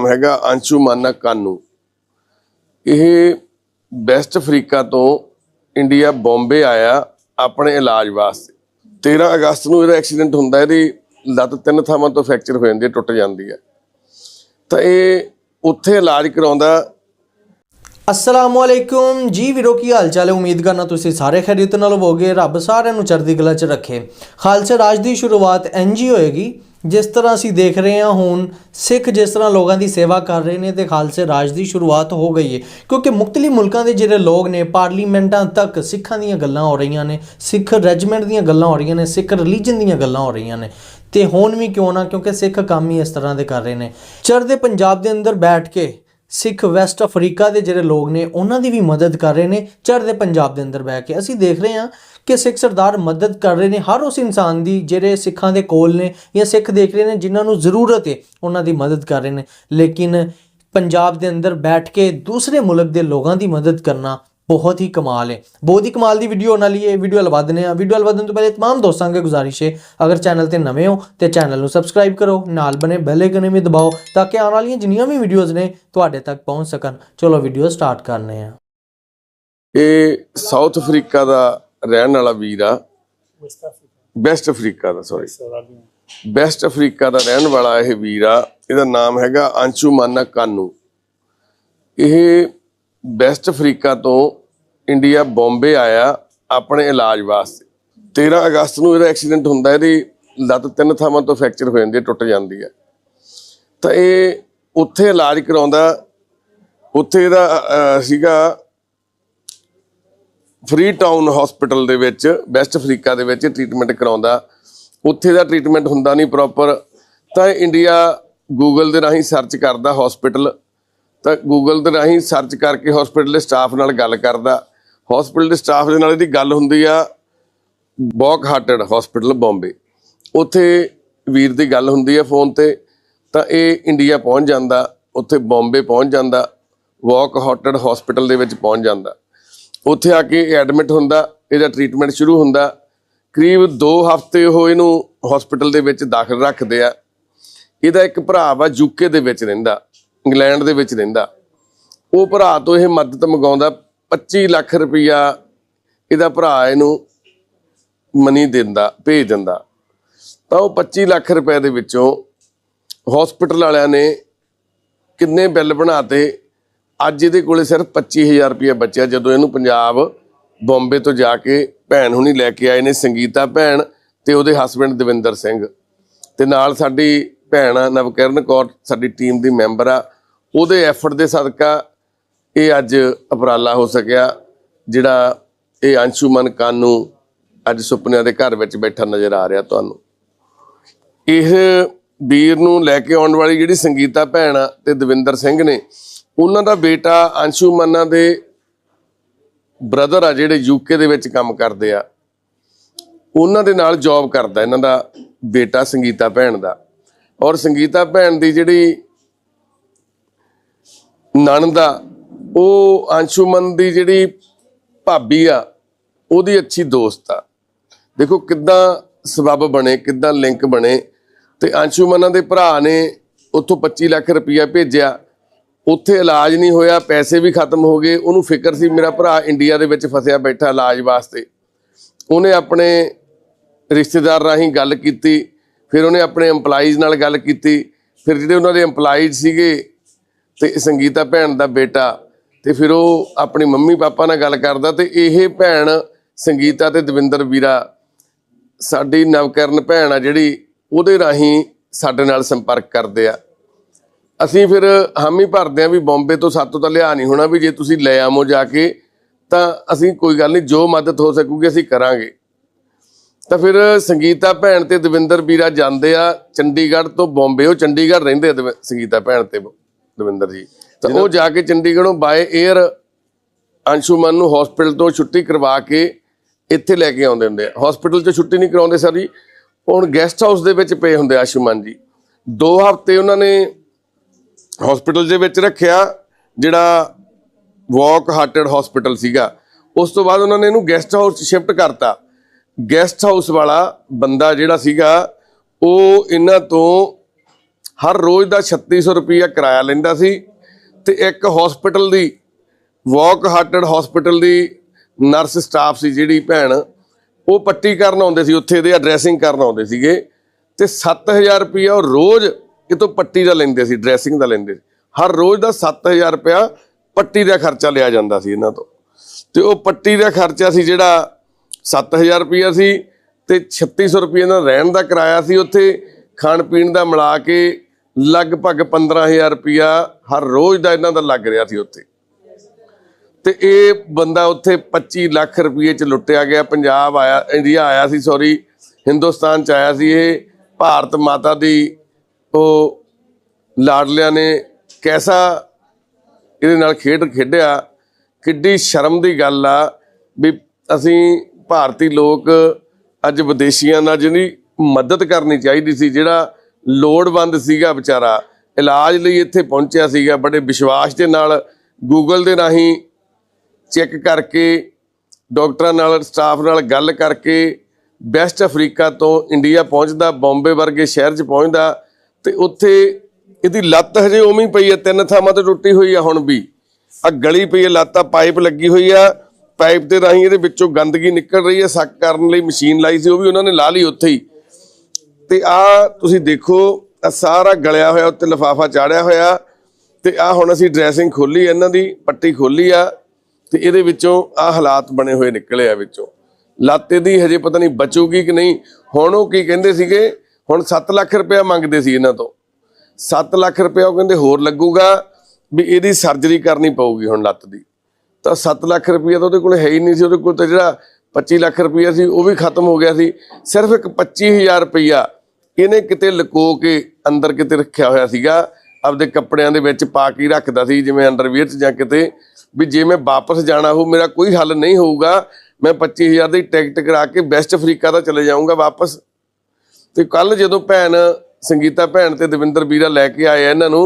ਨਾਮ ਹੈਗਾ ਅੰਸ਼ੂ ਮਾਨਾ ਕਾਨੂ। ਇਹ ਵੈਸਟ ਅਫਰੀਕਾ ਤੋਂ ਇੰਡੀਆ, ਬੰਬੇ ਆਇਆ ਆਪਣੇ ਇਲਾਜ ਵਾਸਤੇ। 13 ਅਗਸਤ ਨੂੰ ਇਹਦਾ ਐਕਸੀਡੈਂਟ ਹੁੰਦਾ, ਇਹਦੀ ਲੱਤ ਤਿੰਨ ਥਾਵਾਂ ਤੋਂ ਫ੍ਰੈਕਚਰ ਹੋ ਜਾਂਦੀ ਹੈ, ਟੁੱਟ ਜਾਂਦੀ ਹੈ। ਤਾਂ ਇਹ ਉੱਥੇ ਇਲਾਜ ਕਰਾਉਂਦਾ। ਅਸਲਾਮੁਅਲੈਕੁਮ ਜੀ ਵੀਰੋ, ਕੀ ਹਾਲ ਚਾਲ ਹੈ? ਉਮੀਦ ਕਰਨਾ ਤੁਸੀਂ ਸਾਰੇ ਖੈਰੀਅਤ ਨਾਲ ਹੋਵੋਗੇ। ਰੱਬ ਸਾਰਿਆਂ ਨੂੰ ਚੜ੍ਹਦੀ ਕਲਾ 'ਚ ਰੱਖੇ। ਖਾਲਸਾ ਰਾਜ ਦੀ ਸ਼ੁਰੂਆਤ ਇੰਜ ਹੀ ਹੋਏਗੀ ਜਿਸ ਤਰ੍ਹਾਂ ਅਸੀਂ ਦੇਖ ਰਹੇ ਹਾਂ ਹੁਣ, ਸਿੱਖ ਜਿਸ ਤਰ੍ਹਾਂ ਲੋਕਾਂ ਦੀ ਸੇਵਾ ਕਰ ਰਹੇ ਨੇ ਤੇ ਖਾਲਸੇ ਰਾਜ ਦੀ ਸ਼ੁਰੂਆਤ ਹੋ ਗਈ ਹੈ। ਕਿਉਂਕਿ ਮੁxtਲਿ ਮੁਲਕਾਂ ਦੇ ਜਿਹੜੇ ਲੋਕ ਨੇ, ਪਾਰਲੀਮੈਂਟਾਂ ਤੱਕ ਸਿੱਖਾਂ ਦੀਆਂ ਗੱਲਾਂ ਹੋ ਰਹੀਆਂ ਨੇ, ਸਿੱਖ ਰੈਜੀਮੈਂਟ ਦੀਆਂ ਗੱਲਾਂ ਹੋ ਰਹੀਆਂ ਨੇ, ਸਿੱਖ ਰਿਲੀਜਨ ਦੀਆਂ ਗੱਲਾਂ ਹੋ ਰਹੀਆਂ ਨੇ। ਤੇ ਹੁਣ ਵੀ ਕਿਉਂ ਨਾ, ਕਿਉਂਕਿ ਸਿੱਖ ਕੰਮ ਹੀ ਇਸ ਤਰ੍ਹਾਂ ਦੇ ਕਰ ਰਹੇ ਨੇ। ਚੜ੍ਹਦੇ ਪੰਜਾਬ ਦੇ ਅੰਦਰ ਬੈਠ ਕੇ ਸਿੱਖ ਵੈਸਟ ਅਫਰੀਕਾ ਦੇ ਜਿਹੜੇ ਲੋਕ ਨੇ, ਉਹਨਾਂ ਦੀ ਵੀ ਮਦਦ ਕਰ ਰਹੇ ਨੇ, ਚੜ੍ਹਦੇ ਪੰਜਾਬ ਦੇ ਅੰਦਰ ਬਹਿ ਕੇ। ਅਸੀਂ ਦੇਖ ਰਹੇ ਹਾਂ ਕਿ ਸਿੱਖ ਸਰਦਾਰ ਮਦਦ ਕਰ ਰਹੇ ਨੇ, ਹਰ ਉਸ ਇਨਸਾਨ ਦੀ, ਜਿਹੜੇ ਸਿੱਖਾਂ ਦੇ ਕੋਲ ਨੇ ਜਾਂ ਸਿੱਖ ਦੇਖ ਰਹੇ ਨੇ, ਜਿਨ੍ਹਾਂ ਨੂੰ ਜ਼ਰੂਰਤ ਹੈ ਉਹਨਾਂ ਦੀ ਮਦਦ ਕਰ ਰਹੇ ਨੇ। ਲੇਕਿਨ ਪੰਜਾਬ ਦੇ ਅੰਦਰ ਬੈਠ ਕੇ ਦੂਸਰੇ ਮੁਲਕ ਦੇ ਲੋਕਾਂ ਦੀ ਮਦਦ ਕਰਨਾ ਬਹੁਤ ਹੀ ਕਮਾਲ ਹੈ ਬਹੁਤ ਹੀ ਕਮਾਲ ਦੀ ਵੀਡੀਓ ਹੋਣ ਵਾਲੀ ਹੈ ਵੀਡੀਓ ਲਵਾ ਦਿੰਦੇ ਆ ਵੀਡੀਓ ਲਵਾ ਦੇਣ ਤੋਂ ਪਹਿਲੇ तमाम ਦੋਸਤਾਂ ਅੱਗੇ ਗੁਜ਼ਾਰਿਸ਼ ਹੈ ਅਗਰ ਚੈਨਲ ਤੇ ਨਵੇਂ ਹੋ ਤੇ ਚੈਨਲ ਨੂੰ ਸਬਸਕ੍ਰਾਈਬ ਕਰੋ ਨਾਲ ਬਨੇ ਬੈਲ ਆਈਕਨ ਵੀ ਦਬਾਓ ਤਾਂ ਕਿ ਆਉਣ ਵਾਲੀਆਂ ਜਿੰਨੀਆਂ ਵੀ ਵੀਡੀਓਜ਼ ਨੇ ਤੁਹਾਡੇ ਤੱਕ ਪਹੁੰਚ ਸਕਣ ਚਲੋ ਵੀਡੀਓ ਸਟਾਰਟ ਕਰਨੇ ਆ ਇਹ ਸਾਊਥ ਅਫਰੀਕਾ ਦਾ ਰਹਿਣ ਵਾਲਾ ਵੀਰ ਆ ਵੈਸਟ ਅਫਰੀਕਾ ਦਾ ਸੌਰੀ ਵੈਸਟ ਅਫਰੀਕਾ ਦਾ ਰਹਿਣ ਵਾਲਾ ਇਹ ਵੀਰ ਆ ਇਹਦਾ ਨਾਮ ਹੈਗਾ ਅੰਸ਼ੂ ਮਾਨਾ ਕਾਨੂ ਇਹ ਵੈਸਟ ਅਫਰੀਕਾ ਤੋਂ ਇੰਡੀਆ ਬੰਬੇ ਆਇਆ ਆਪਣੇ ਇਲਾਜ ਵਾਸਤੇ। 13 ਅਗਸਤ ਨੂੰ ਇਹਦਾ ਐਕਸੀਡੈਂਟ ਹੁੰਦਾ ਇਹਦੀ ਲੱਤ ਤਿੰਨ ਥਾਵਾਂ ਤੋਂ ਫ੍ਰੈਕਚਰ ਹੋ ਜਾਂਦੀ ਹੈ, ਟੁੱਟ ਜਾਂਦੀ ਹੈ। ਤਾਂ ਇਹ ਉੱਥੇ ਇਲਾਜ ਕਰਾਉਂਦਾ, ਉੱਥੇ ਇਹਦਾ ਸੀਗਾ ਫ੍ਰੀ ਟਾਊਨ ਹਸਪੀਟਲ ਦੇ ਵਿੱਚ ਵੈਸਟ ਅਫਰੀਕਾ ਦੇ ਵਿੱਚ ਟ੍ਰੀਟਮੈਂਟ ਕਰਾਉਂਦਾ। ਉੱਥੇ ਦਾ ਟ੍ਰੀਟਮੈਂਟ ਹੁੰਦਾ ਨਹੀਂ ਪ੍ਰੋਪਰ, ਤਾਂ ਇੰਡੀਆ ਗੂਗਲ ਦੇ ਰਾਹੀਂ ਸਰਚ ਕਰਦਾ ਹਸਪੀਟਲ। ਤਾਂ ਗੂਗਲ ਦੇ ਰਾਹੀਂ ਸਰਚ ਕਰਕੇ ਹਸਪੀਟਲ ਦੇ ਸਟਾਫ ਨਾਲ ਗੱਲ ਕਰਦਾ। ਹਸਪੀਟਲ ਦੇ ਸਟਾਫ ਦੇ ਨਾਲ ਇਹਦੀ ਗੱਲ ਹੁੰਦੀ ਆ ਬੌਕ ਹਾਰਟਡ ਹਸਪੀਟਲ ਬੰਬੇ ਉੱਥੇ ਵੀਰ ਦੀ ਗੱਲ ਹੁੰਦੀ ਆ ਫੋਨ ਤੇ, ਤਾਂ ਇਹ ਇੰਡੀਆ ਪਹੁੰਚ ਜਾਂਦਾ, ਉੱਥੇ ਬੰਬੇ ਪਹੁੰਚ ਜਾਂਦਾ ਵੌਕ ਹਾਰਟਡ ਹਸਪੀਟਲ ਦੇ ਵਿੱਚ ਪਹੁੰਚ ਜਾਂਦਾ। ਉੱਥੇ ਆ ਕੇ ਐਡਮਿਟ ਹੁੰਦਾ, ਇਹਦਾ ਟ੍ਰੀਟਮੈਂਟ ਸ਼ੁਰੂ ਹੁੰਦਾ। ਕਰੀਬ 2 ਹਫ਼ਤੇ ਉਹ ਇਹਨੂੰ ਹਸਪੀਟਲ ਦੇ ਵਿੱਚ ਦਾਖਲ ਰੱਖਦੇ ਆ। ਇਹਦਾ ਇੱਕ ਭਰਾ ਵਾ ਯੂਕੇ ਦੇ ਵਿੱਚ ਰਹਿੰਦਾ। ਇੰਗਲੈਂਡ ਦੇ ਵਿੱਚ ਰਹਿੰਦਾ। ਉਹ ਭਰਾ ਤੋਂ ਇਹ ਮਦਦ ਮੰਗਾਉਂਦਾ 25 ਲੱਖ ਰੁਪਈਆ ਇਹਦਾ ਭਰਾ ਇਹਨੂੰ ਮਨੀ ਦਿੰਦਾ, ਭੇਜ ਦਿੰਦਾ। ਤਾਂ ਉਹ 25 ਲੱਖ ਰੁਪਏ ਦੇ ਵਿੱਚੋਂ ਹਸਪੀਟਲ ਵਾਲਿਆਂ ਨੇ ਕਿੰਨੇ ਬਿੱਲ ਬਣਾਤੇ, ਅੱਜ ਇਹਦੇ ਕੋਲੇ ਸਿਰਫ 25000 ਰੁਪਏ ਬਚਿਆ, ਜਦੋਂ ਇਹਨੂੰ ਪੰਜਾਬ ਬੰਬੇ ਤੋਂ ਜਾ ਕੇ ਭੈਣ ਹੁਣੀ ਲੈ ਕੇ ਆਏ ਨੇ ਸੰਗੀਤਾ ਭੈਣ ਤੇ ਉਹਦੇ ਹਸਬੰਡ ਦਵਿੰਦਰ ਸਿੰਘ। ਤੇ ਨਾਲ ਸਾਡੀ ਭੈਣ ਆ, ਨਵਕਿਰਨ ਕੌਰ ਸਾਡੀ ਟੀਮ ਦੀ ਮੈਂਬਰ ਆ। ਉਹਦੇ ਐਫਰਟ ਦੇ ਸਦਕਾ ਇਹ ਅੱਜ ਉਪਰਾਲਾ ਹੋ ਸਕਿਆ, ਜਿਹੜਾ ਇਹ ਅੰਸ਼ੂਮਨ ਕਾਨੂ ਅੱਜ ਸੁਪਨਿਆਂ ਦੇ ਘਰ ਵਿੱਚ ਬੈਠਾ ਨਜ਼ਰ ਆ ਰਿਹਾ ਤੁਹਾਨੂੰ। ਇਹ ਵੀਰ ਨੂੰ ਲੈ ਕੇ ਆਉਣ ਵਾਲੀ ਜਿਹੜੀ ਸੰਗੀਤਾ ਭੈਣ ਆ ਤੇ ਦਵਿੰਦਰ ਸਿੰਘ ਨੇ, ਉਹਨਾਂ ਦਾ ਬੇਟਾ ਅੰਸ਼ੂ ਮੰਨਾ ਦੇ ਬ੍ਰਦਰ ਆ ਜਿਹੜੇ ਯੂਕੇ ਦੇ ਵਿੱਚ ਕੰਮ ਕਰਦੇ ਆ। ਉਹਨਾਂ ਦੇ ਨਾਲ ਜੌਬ ਕਰਦਾ ਇਹਨਾਂ ਦਾ ਬੇਟਾ ਸੰਗੀਤਾ ਭੈਣ ਦਾ। ਔਰ ਸੰਗੀਤਾ ਭੈਣ ਦੀ ਜਿਹੜੀ ਨਣਦ ਆ, ਉਹ ਅੰਸ਼ੂਮਨ ਦੀ ਜਿਹੜੀ ਭਾਬੀ ਆ, ਉਹਦੀ ਅੱਛੀ ਦੋਸਤ ਆ। ਦੇਖੋ ਕਿੱਦਾਂ ਸਬਬ ਬਣੇ, ਕਿੱਦਾਂ ਲਿੰਕ ਬਣੇ ਤੇ ਅੰਸ਼ੂਮਨਾਂ ਦੇ ਭਰਾ ਨੇ ਉੱਥੋਂ 25 ਲੱਖ ਰੁਪਇਆ ਭੇਜਿਆ। ਉੱਥੇ ਇਲਾਜ ਨਹੀਂ ਹੋਇਆ, ਪੈਸੇ ਵੀ ਖਤਮ ਹੋ ਗਏ। ਉਹਨੂੰ ਫਿਕਰ ਸੀ ਮੇਰਾ ਭਰਾ ਇੰਡੀਆ ਦੇ ਵਿੱਚ ਫਸਿਆ ਬੈਠਾ ਇਲਾਜ ਵਾਸਤੇ। ਉਹਨੇ ਆਪਣੇ ਰਿਸ਼ਤੇਦਾਰ ਰਾਹੀਂ ਗੱਲ ਕੀਤੀ। ਫਿਰ ਉਹਨੇ ਆਪਣੇ EMPLOYEES ਨਾਲ ਗੱਲ ਕੀਤੀ। ਫਿਰ ਜਿਹੜੇ ਉਹਨਾਂ ਦੇ EMPLOYEES ਸੀਗੇ ਤੇ ਸੰਗੀਤਾ ਭੈਣ ਦਾ ਬੇਟਾ ਤੇ ਫਿਰ ਉਹ ਆਪਣੀ ਮੰਮੀ ਪਾਪਾ ਨਾਲ ਗੱਲ ਕਰਦਾ ਤੇ ਇਹ ਭੈਣ ਸੰਗੀਤਾ ਤੇ ਦਵਿੰਦਰ ਵੀਰਾ, ਸਾਡੀ ਨਵਕਰਨ ਭੈਣ ਆ ਜਿਹੜੀ, ਉਹਦੇ ਰਾਹੀਂ ਸਾਡੇ ਨਾਲ ਸੰਪਰਕ ਕਰਦੇ ਆ। ਅਸੀਂ ਫਿਰ ਹਾਮੀ ਭਰਦੇ ਆ ਵੀ ਬੰਬੇ ਤੋਂ ਸਾਤੋਂ ਤਾਂ ਲਿਆ ਨਹੀਂ ਹੋਣਾ ਵੀ ਜੇ ਤੁਸੀਂ ਲੈ ਆਮੋ ਜਾ ਕੇ, ਤਾਂ ਅਸੀਂ ਕੋਈ ਗੱਲ ਨਹੀਂ, ਜੋ ਮਦਦ ਹੋ ਸਕੂਗੀ ਅਸੀਂ ਕਰਾਂਗੇ। ਤਾਂ ਫਿਰ ਸੰਗੀਤਾ ਭੈਣ ਤੇ ਦਵਿੰਦਰ ਵੀਰਾ ਜਾਂਦੇ ਆ ਚੰਡੀਗੜ੍ਹ ਤੋਂ ਬੰਬੇ। ਉਹ ਚੰਡੀਗੜ੍ਹ ਰਹਿੰਦੇ ਆ ਸੰਗੀਤਾ ਭੈਣ ਤੇ ਦਵਿੰਦਰ ਜੀ। ਤਾਂ ਉਹ ਜਾ ਕੇ ਚੰਡੀਗੜ੍ਹੋਂ ਬਾਏ 에ਅਰ ਅੰਸ਼ੂਮਨ ਨੂੰ ਹਸਪੀਟਲ ਤੋਂ ਛੁੱਟੀ ਕਰਵਾ ਕੇ ਇੱਥੇ ਲੈ ਕੇ ਆਉਂਦੇ ਹੁੰਦੇ ਆ। ਹਸਪੀਟਲ 'ਚ ਛੁੱਟੀ ਨਹੀਂ ਕਰਾਉਂਦੇ ਸਰ ਜੀ। ਹੁਣ ਗੈਸਟ ਹਾਊਸ ਦੇ ਵਿੱਚ ਪਏ ਹੁੰਦੇ ਆ ਅੰਸ਼ੂਮਨ ਜੀ। ਦੋ ਹਫ਼ਤੇ ਉਹਨਾਂ ਨੇ ਹਸਪੀਟਲ ਦੇ ਵਿੱਚ ਰੱਖਿਆ ਜਿਹੜਾ ਵਾਕ ਹਾਰਟਡ ਹਸਪੀਟਲ ਸੀਗਾ। ਉਸ ਤੋਂ ਬਾਅਦ ਉਹਨਾਂ ਨੇ ਇਹਨੂੰ ਗੈਸਟ ਹਾਊਸ ਸ਼ਿਫਟ ਕਰਤਾ। ਗੈਸਟ ਹਾਊਸ ਵਾਲਾ ਬੰਦਾ ਜਿਹੜਾ ਸੀਗਾ, ਉਹ ਇਹਨਾਂ ਤੋਂ ਹਰ ਰੋਜ਼ ਦਾ 3600 ਰੁਪਇਆ ਕਿਰਾਇਆ ਲੈਂਦਾ ਸੀ ਤੇ ਇੱਕ ਹਸਪੀਟਲ ਦੀ ਵਾਕ ਹਾਰਟਡ ਹਸਪੀਟਲ ਦੀ ਨਰਸ ਸਟਾਫ ਸੀ ਜਿਹੜੀ ਭੈਣ, ਉਹ ਪੱਟੀ ਕਰਨ ਆਉਂਦੇ ਸੀ, ਉੱਥੇ ਦੇ ਡਰੈਸਿੰਗ ਕਰਨ ਆਉਂਦੇ ਸੀਗੇ ਤੇ 7000 ਰੁਪਇਆ ਉਹ ਰੋਜ਼ ਇਹ ਤੋਂ ਪੱਟੀ ਦਾ ਲੈਂਦੇ ਸੀ ਡਰੈਸਿੰਗ ਦਾ ਲੈਂਦੇ ਸੀ। ਹਰ ਰੋਜ਼ ਦਾ 7000 ਰੁਪਇਆ ਪੱਟੀ ਦਾ ਖਰਚਾ ਲਿਆ ਜਾਂਦਾ ਸੀ ਇਹਨਾਂ ਤੋਂ। ਤੇ ਉਹ ਪੱਟੀ ਦਾ ਖਰਚਾ ਸੀ ਜਿਹੜਾ 7000 ਰੁਪਇਆ ਸੀ ਤੇ 3600 ਰੁਪਏ ਦਾ ਰਹਿਣ ਦਾ ਕਿਰਾਇਆ ਸੀ ਉੱਥੇ। ਖਾਣ ਪੀਣ ਦਾ ਮਿਲਾ ਕੇ ਲਗਭਗ 15000 ਰੁਪਇਆ ਹਰ ਰੋਜ਼ ਦਾ ਇਹਨਾਂ ਦਾ ਲੱਗ ਰਿਹਾ ਸੀ ਉੱਥੇ। ਤੇ ਇਹ ਬੰਦਾ ਉੱਥੇ 25 ਲੱਖ ਰੁਪਏ ਚ ਲੁੱਟਿਆ ਗਿਆ। ਪੰਜਾਬ ਆਇਆ, ਇੰਡੀਆ ਆਇਆ ਸੀ ਸੌਰੀ ਹਿੰਦੁਸਤਾਨ ਚ ਆਇਆ ਸੀ ਇਹ। ਭਾਰਤ ਮਾਤਾ ਦੀ ਉਹ ਲਾਡਲਿਆਂ ਨੇ ਕੈਸਾ ਇਹਦੇ ਨਾਲ ਖੇਡ ਖੇਡਿਆ। ਕਿੱਡੀ ਸ਼ਰਮ ਦੀ ਗੱਲ ਆ ਵੀ ਅਸੀਂ ਭਾਰਤੀ ਲੋਕ ਅੱਜ ਵਿਦੇਸ਼ੀਆਂ ਨਾਲ ਜਿਹਦੀ ਮਦਦ ਕਰਨੀ ਚਾਹੀਦੀ ਸੀ, ਜਿਹੜਾ ਲੋੜਵੰਦ ਸੀਗਾ ਵਿਚਾਰਾ, ਇਲਾਜ ਲਈ ਇੱਥੇ ਪਹੁੰਚਿਆ ਸੀਗਾ, ਬੜੇ ਵਿਸ਼ਵਾਸ ਦੇ ਨਾਲ ਗੂਗਲ ਦੇ ਰਾਹੀਂ ਚੈੱਕ ਕਰਕੇ, ਡਾਕਟਰਾਂ ਨਾਲ, ਸਟਾਫ ਨਾਲ ਗੱਲ ਕਰਕੇ ਵੈਸਟ ਅਫਰੀਕਾ ਤੋਂ ਇੰਡੀਆ ਪਹੁੰਚਦਾ, ਬੰਬੇ ਵਰਗੇ ਸ਼ਹਿਰ 'ਚ ਪਹੁੰਚਦਾ ਤੇ ਉੱਥੇ ਇਹਦੀ ਲੱਤ ਹਜੇ ਉਵੇਂ ਹੀ ਪਈ ਹੈ, ਤਿੰਨ ਥਾਵਾਂ ਤੇ ਟੁੱਟੀ ਹੋਈ ਆ ਹੁਣ ਵੀ। ਆ ਗਲੀ ਪਈ ਹੈ, ਲੱਤ ਆ, ਪਾਈਪ ਲੱਗੀ ਹੋਈ ਆ। ਪਾਈਪ ਦੇ ਰਾਹੀਂ ਇਹਦੇ ਵਿੱਚੋਂ ਗੰਦਗੀ ਨਿਕਲ ਰਹੀ ਹੈ, ਸੱਕ ਕਰਨ ਲਈ ਮਸ਼ੀਨ ਲਾਈ ਸੀ, ਉਹ ਵੀ ਉਹਨਾਂ ਨੇ ਲਾ ਲਈ ਉੱਥੇ ਹੀ। ਤੇ ਆ ਤੁਸੀਂ ਦੇਖੋ ਆ ਸਾਰਾ ਗਲਿਆ ਹੋਇਆ, ਉੱਤੇ ਲਫਾਫਾ ਚਾੜਿਆ ਹੋਇਆ, ਤੇ ਆ ਹੁਣ ਅਸੀਂ ਡਰੈਸਿੰਗ ਖੋਲੀ ਇਹਨਾਂ ਦੀ ਪੱਟੀ ਖੋਲੀ ਆ, ਤੇ ਇਹਦੇ ਵਿੱਚੋਂ ਆ ਹਾਲਾਤ ਬਣੇ ਹੋਏ ਨਿਕਲੇ ਆ ਵਿੱਚੋਂ। ਲਾਤੇ ਦੀ ਹਜੇ ਪਤਾ ਨਹੀਂ ਬਚੂਗੀ ਕਿ ਨਹੀਂ। ਹੁਣ ਉਹ ਕੀ ਕਹਿੰਦੇ ਸੀਗੇ, ਹੁਣ 7 ਲੱਖ ਰੁਪਇਆ ਮੰਗਦੇ ਸੀ ਇਹਨਾਂ ਤੋਂ। 7 ਲੱਖ ਰੁਪਇਆ ਉਹ ਕਹਿੰਦੇ ਹੋਰ ਲੱਗੂਗਾ, ਵੀ ਇਹਦੀ ਸਰਜਰੀ ਕਰਨੀ ਪਊਗੀ ਹੁਣ ਲੱਤ ਦੀ। ਤਾਂ 7 ਲੱਖ ਰੁਪਇਆ ਤਾਂ ਉਹਦੇ ਕੋਲ ਹੈ ਹੀ ਨਹੀਂ ਸੀ, ਉਹਦੇ ਕੋਲ ਤਾਂ ਜਿਹੜਾ 25 ਲੱਖ ਰੁਪਇਆ ਸੀ, ਉਹ ਵੀ ਖਤਮ ਹੋ ਗਿਆ ਸੀ। ਸਿਰਫ ਇੱਕ 25000 ਰੁਪਇਆ ਇਹਨੇ ਕਿਤੇ ਲੁਕੋ ਕੇ ਅੰਦਰ ਕਿਤੇ ਰੱਖਿਆ ਹੋਇਆ ਸੀਗਾ। ਆਪਦੇ ਕੱਪੜਿਆਂ ਦੇ ਵਿੱਚ ਪਾ ਕੇ ਰੱਖਦਾ ਸੀ, ਜਿਵੇਂ ਅੰਡਰਵੀਅਰ 'ਚ ਜਾਂ ਕਿਤੇ। ਵੀ ਜੇ ਮੈਂ ਵਾਪਸ ਜਾਣਾ ਹੋ ਮੇਰਾ ਕੋਈ ਹੱਲ ਨਹੀਂ ਹੋਊਗਾ। ਮੈਂ 25000 ਦੀ ਟਿਕਟ ਕਰਾ ਕੇ ਵੈਸਟ ਅਫਰੀਕਾ ਦਾ ਚਲੇ ਜਾਊਂਗਾ ਵਾਪਸ। ਤੇ ਕੱਲ ਜਦੋਂ ਭੈਣ, ਸੰਗੀਤਾ ਭੈਣ ਤੇ ਦਵਿੰਦਰ ਵੀਰਾ ਲੈ ਕੇ ਆਇਆ ਇਹਨਾਂ ਨੂੰ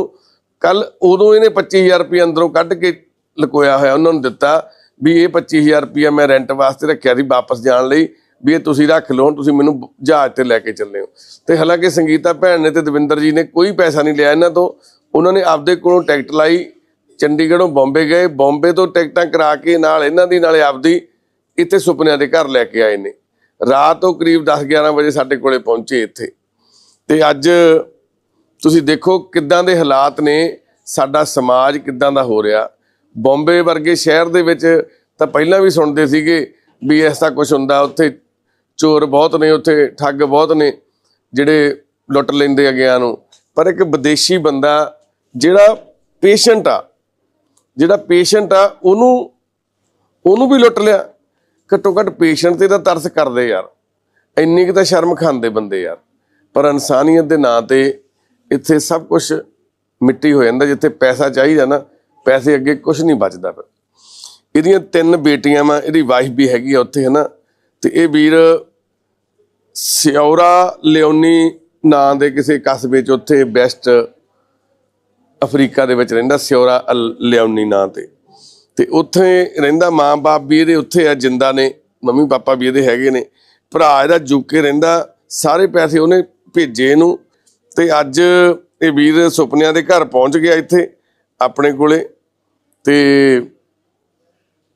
ਕੱਲ ਉਦੋਂ ਇਹਨੇ 25000 ਰੁਪਏ ਅੰਦਰੋਂ ਕੱਢ ਕੇ ਲਕੋਇਆ ਹੋਇਆ, ਉਹਨਾਂ ਨੂੰ ਦਿੱਤਾ ਵੀ ਇਹ 25000 ਰੁਪਏ ਮੈਂ ਰੈਂਟ ਵਾਸਤੇ ਰੱਖਿਆ ਸੀ ਵਾਪਸ ਜਾਣ ਲਈ, ਵੀ ਇਹ ਤੁਸੀਂ ਰੱਖ ਲਓ ਹੁਣ ਤੁਸੀਂ ਮੈਨੂੰ ਜਹਾਜ਼ ਤੇ ਲੈ ਕੇ ਚੱਲੇ ਹੋ। ਤੇ ਹਾਲਾਂਕਿ ਸੰਗੀਤਾ ਭੈਣ ਨੇ ਤੇ ਦਵਿੰਦਰ ਜੀ ਨੇ ਕੋਈ ਪੈਸਾ ਨਹੀਂ ਲਿਆ ਇਹਨਾਂ ਤੋਂ। ਉਹਨਾਂ ਨੇ ਆਪਦੇ ਕੋਲੋਂ ਟਿਕਟ ਲਾਈ, ਚੰਡੀਗੜ੍ਹੋਂ ਬੰਬੇ ਗਏ, ਬੰਬੇ ਤੋਂ ਟਿਕਟਾਂ ਕਰਾ ਕੇ ਨਾਲ ਇਹਨਾਂ ਦੀ, ਨਾਲੇ ਆਪਦੀ ਇੱਥੇ ਸੁਪਨਿਆਂ ਦੇ ਘਰ ਲੈ ਕੇ ਆਏ ਨੇ। ਰਾਤ ਉਹ ਕਰੀਬ 10 11 ਵਜੇ ਸਾਡੇ ਕੋਲੇ ਪਹੁੰਚੇ ਇੱਥੇ। ਤੇ ਅੱਜ ਤੁਸੀਂ ਦੇਖੋ ਕਿੱਦਾਂ ਦੇ ਹਾਲਾਤ ਨੇ, ਸਾਡਾ ਸਮਾਜ ਕਿੱਦਾਂ ਦਾ ਹੋ ਰਿਹਾ। ਬੰਬੇ ਵਰਗੇ ਸ਼ਹਿਰ ਦੇ ਵਿੱਚ ਤਾਂ ਪਹਿਲਾਂ ਵੀ ਸੁਣਦੇ ਸੀਗੇ ਵੀ ਐਸਾ ਕੁਝ ਹੁੰਦਾ, ਉੱਥੇ ਚੋਰ ਬਹੁਤ ਨੇ, ਉੱਥੇ ਠੱਗ ਬਹੁਤ ਨੇ, ਜਿਹੜੇ ਲੁੱਟ ਲੈਂਦੇ ਅਗਿਆਂ ਨੂੰ ਪਰ ਇੱਕ ਵਿਦੇਸ਼ੀ ਬੰਦਾ ਜਿਹੜਾ ਪੇਸ਼ੈਂਟ ਆ, ਜਿਹੜਾ ਪੇਸ਼ੈਂਟ ਆ, ਉਹਨੂੰ ਉਹਨੂੰ ਵੀ ਲੁੱਟ ਲਿਆ। ਘੱਟੋ ਘੱਟ ਪੇਸ਼ੈਂਟ ਤੇ ਤਾਂ ਤਰਸ ਕਰਦੇ ਯਾਰ। ਇੰਨੀ ਕੁ ਤਾਂ ਸ਼ਰਮ ਖਾਂਦੇ ਬੰਦੇ ਯਾਰ। ਪਰ ਇਨਸਾਨੀਅਤ ਦੇ ਨਾਂ ਤੇ ਇੱਥੇ ਸਭ ਕੁਝ ਮਿੱਟੀ ਹੋ ਜਾਂਦਾ, ਜਿੱਥੇ ਪੈਸਾ ਚਾਹੀਦਾ ਨਾ ਪੈਸੇ ਅੱਗੇ ਕੁਝ ਨਹੀਂ ਬਚਦਾ ਫਿਰ। ਇਹਦੀਆਂ ਤਿੰਨ ਬੇਟੀਆਂ ਵਾ, ਇਹਦੀ ਵਾਈਫ ਵੀ ਹੈਗੀ ਆ ਉੱਥੇ, ਹਨਾ। ਤੇ ਇਹ ਵੀਰ ਸਿਉਰਾ ਲਿਓਨੀ ਨਾਂ ਦੇ ਕਿਸੇ ਕਸਬੇ 'ਚ ਉੱਥੇ ਵੈਸਟ ਅਫਰੀਕਾ ਦੇ ਵਿੱਚ ਰਹਿੰਦਾ ਸਿਉਰਾ ਲਿਓਨੀ ਨਾਂ ਤੇ। ਤੇ ਉੱਥੇ ਰਹਿੰਦਾ ਮਾਂ-ਬਾਪ ਵੀ ਇਹਦੇ ਉੱਥੇ ਆ, ਜਿੰਦਾ ਨੇ ਮੰਮੀ ਪਾਪਾ ਵੀ ਇਹਦੇ ਹੈਗੇ ਨੇ। ਭਰਾ ਇਹਦਾ ਜੁਕੇ ਰਹਿੰਦਾ, ਸਾਰੇ ਪੈਸੇ ਉਹਨੇ ਭੇਜੇ ਇਹਨੂੰ। ਤੇ ਅੱਜ ਇਹ ਵੀਰ ਸੁਪਨਿਆਂ ਦੇ ਘਰ ਪਹੁੰਚ ਗਿਆ ਇੱਥੇ, ਆਪਣੇ ਕੋਲੇ। ਤੇ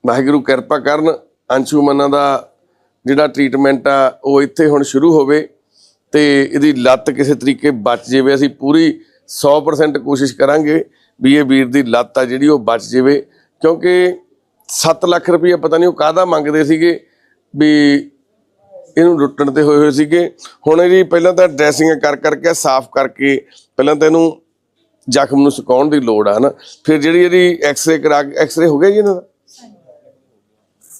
ਵਾਹਿਗੁਰੂ ਕਿਰਪਾ ਕਰਨ, ਅੰਸ਼ੂ ਮੰਨਾ ਦਾ ਜਿਹੜਾ ਟ੍ਰੀਟਮੈਂਟ ਆ, ਉਹ ਇੱਥੇ ਹੁਣ ਸ਼ੁਰੂ ਹੋਵੇ ਤੇ ਇਹਦੀ ਲੱਤ ਕਿਸੇ ਤਰੀਕੇ ਬਚ ਜਾਵੇ। ਅਸੀਂ ਪੂਰੀ 100% ਕੋਸ਼ਿਸ਼ ਕਰਾਂਗੇ ਵੀ ਇਹ ਵੀਰ ਦੀ ਲੱਤ ਆ ਜਿਹੜੀ, ਉਹ ਬਚ ਜਾਵੇ। ਕਿਉਂਕਿ 7 ਲੱਖ ਰੁਪਏ ਪਤਾ ਨਹੀਂ ਉਹ ਕਾਹਦਾ ਮੰਗਦੇ ਸੀਗੇ ਵੀ ਇਹਨੂੰ ਲੁੱਟਣ ਤੇ ਹੋਏ ਹੋਏ ਸੀਗੇ। ਹੁਣ ਇਹਦੀ ਪਹਿਲਾਂ ਤਾਂ ਡਰੈਸਿੰਗ ਕਰ ਕਰਕੇ, ਸਾਫ਼ ਕਰਕੇ, ਪਹਿਲਾਂ ਤਾਂ ਇਹਨੂੰ ਜ਼ਖਮ ਨੂੰ ਸੁਕਾਉਣ ਦੀ ਲੋੜ ਆ ਹਨਾ? ਫਿਰ ਜਿਹੜੀ ਇਹਦੀ ਐਕਸ-ਰੇ ਕਰਾ ਐਕਸ-ਰੇ ਹੋ ਗਿਆ ਜੀ ਇਹਨਾਂ ਦਾ?